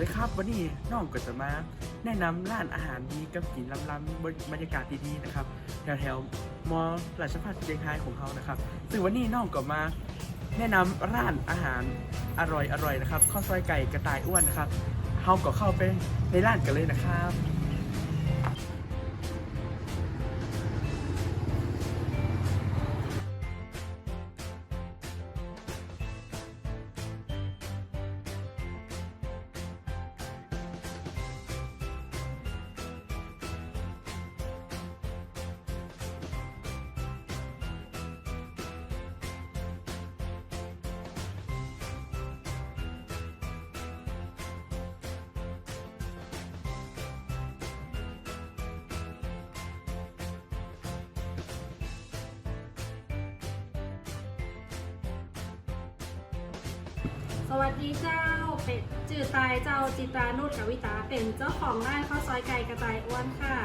วัสดีครับวันนี้น้องก็จะมาแนะนำร้านอาหารดีกับกินล้ำๆบรรยากาศดีๆนะครับแถวๆมอราชพัฒน์เชียงรายของเขานะครับซึ่งวันนี้น้องก็มาแนะนำร้านอาหารอร่อยๆนะครับข้าวซอยไก่กระต่ายอ้วนนะครับเฮาก็เข้าไปในร้านกันเลยนะครับ สวัสดีเจ้าเป็ดจืดตายเจ้าจิตานุชกวิตาเป็นเจ้าของร้านข้าวซอยไก่กระต่ายอ้วนค่ะ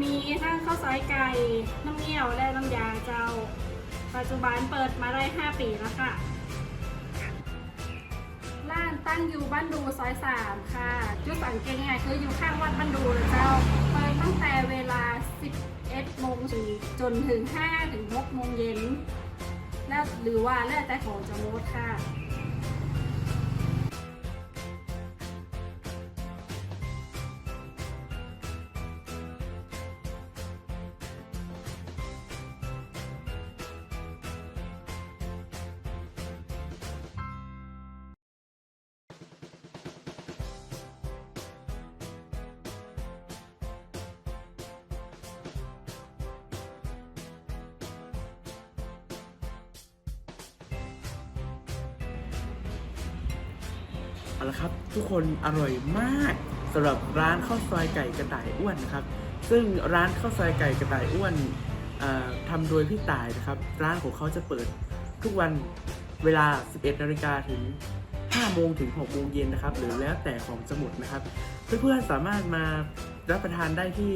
มีทั้งข้าวซอยไก่น้ำเงี้ยวและน้ำยาเจ้า ปัจจุบันเปิดมาได้ 5 ปีแล้วค่ะ ร้านตั้งอยู่บ้านดูซอยสามค่ะ จุดสังเกตง่ายคืออยู่ข้างวัดบ้านดูเลยเจ้า เปิดตั้งแต่เวลา 11โมงถึงจนถึง5ถึง6โมงเย็น และหรือว่าแล้วแต่ของจะโมดค่ะ เอาละครับ ทุกคนอร่อยมากสำหรับร้านข้าวซอยไก่กระต่ายอ้วนนะครับ ซึ่งร้านข้าวซอยไก่กระต่ายอ้วนเอ่อทำโดยพี่ต่ายนะครับ ร้านของเขาจะเปิดทุกวันเวลา 11นาฬิกาถึง 5 โมงถึง 6 โมงเย็นนะครับ หรือแล้วแต่ของจะหมดนะครับ เพื่อนๆสามารถมารับประทานได้ที่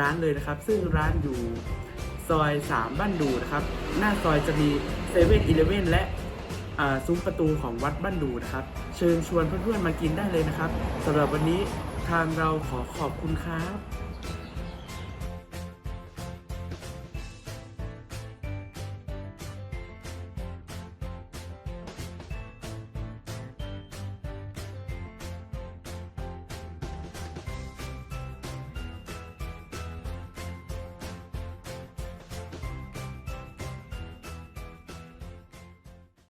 ร้านเลยนะครับ ซึ่งร้านอยู่ซอย 3 บ้านดูนะครับ หน้าซอยจะมีเซเว่นอีเลฟเว่นและ ซุ้มประตูของวัดบ้านดูนะครับ เชิญชวนเพื่อนๆมากินได้เลยนะครับสำหรับวันนี้ทางเราขอขอบคุณครับ